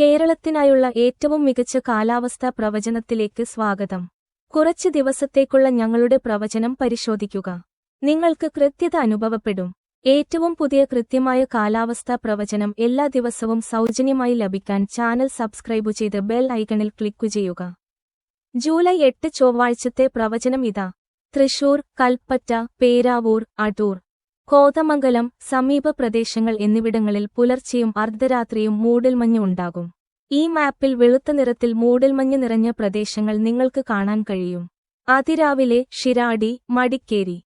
കേരളത്തിനായുള്ള ഏറ്റവും മികച്ച കാലാവസ്ഥാ പ്രവചനത്തിലേക്ക് സ്വാഗതം. കുറച്ച് ദിവസത്തേക്കുള്ള ഞങ്ങളുടെ പ്രവചനം പരിശോധിക്കുക. നിങ്ങൾക്ക് കൃത്യത അനുഭവപ്പെടും. ഏറ്റവും പുതിയ കൃത്യമായ കാലാവസ്ഥാ പ്രവചനം എല്ലാ ദിവസവും സൗജന്യമായി ലഭിക്കാൻ ചാനൽ സബ്സ്ക്രൈബ് ചെയ്ത് ബെൽ ഐക്കണിൽ ക്ലിക്കു ചെയ്യുക. ജൂലൈ എട്ട് ചൊവ്വാഴ്ചത്തെ പ്രവചനം ഇതാ. തൃശൂർ കൽപ്പറ്റ പേരാവൂർ അടൂർ കോതമംഗലം സമീപ പ്രദേശങ്ങൾ എന്നിവിടങ്ങളിൽ പുലർച്ചെയും അർദ്ധരാത്രിയും മൂടൽമഞ്ഞ് ഉണ്ടാകും. ഈ മാപ്പിൽ വെളുത്ത നിറത്തിൽ മൂടൽമഞ്ഞ് നിറഞ്ഞ പ്രദേശങ്ങൾ നിങ്ങൾക്ക് കാണാൻ കഴിയും. അതിരാവിലെ ഷിരാടി മടിക്കേരി.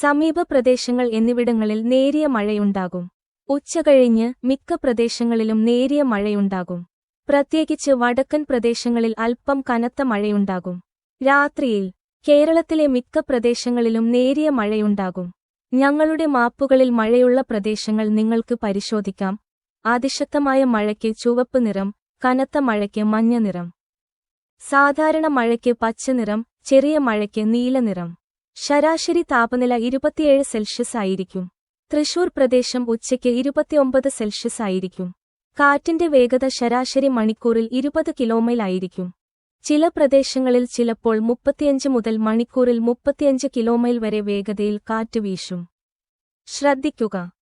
സമീപ പ്രദേശങ്ങൾ എന്നിവിടങ്ങളിൽ നേരിയ മഴയുണ്ടാകും. ഉച്ചകഴിഞ്ഞ് മിക്ക പ്രദേശങ്ങളിലും നേരിയ മഴയുണ്ടാകും. പ്രത്യേകിച്ച് വടക്കൻ പ്രദേശങ്ങളിൽ അല്പം കനത്ത മഴയുണ്ടാകും. രാത്രിയിൽ കേരളത്തിലെ മിക്ക പ്രദേശങ്ങളിലും നേരിയ മഴയുണ്ടാകും. ഞങ്ങളുടെ മാപ്പുകളിൽ മഴയുള്ള പ്രദേശങ്ങൾ നിങ്ങൾക്ക് പരിശോധിക്കാം. അതിശക്തമായ മഴയ്ക്ക് ചുവപ്പ് നിറം കനത്ത മഴയ്ക്ക് മഞ്ഞ നിറം. സാധാരണ മഴയ്ക്ക് പച്ച നിറം ചെറിയ മഴയ്ക്ക് നീല നിറം. ശരാശരി താപനില ഇരുപത്തിയേഴ് സെൽഷ്യസ് ആയിരിക്കും. തൃശൂർ പ്രദേശം ഉച്ചയ്ക്ക് ഇരുപത്തിയൊമ്പത് സെൽഷ്യസ് ആയിരിക്കും. കാറ്റിന്റെ വേഗത ശരാശരി മണിക്കൂറിൽ ഇരുപത് കിലോമൈൽ ആയിരിക്കും. ചില പ്രദേശങ്ങളിൽ ചിലപ്പോൾ മുപ്പത്തിയഞ്ച് മുതൽ മണിക്കൂറിൽ മുപ്പത്തിയഞ്ച് കിലോമൈൽ വരെ വേഗതയിൽ കാറ്റ് വീശും. ശ്രദ്ധിക്കുക.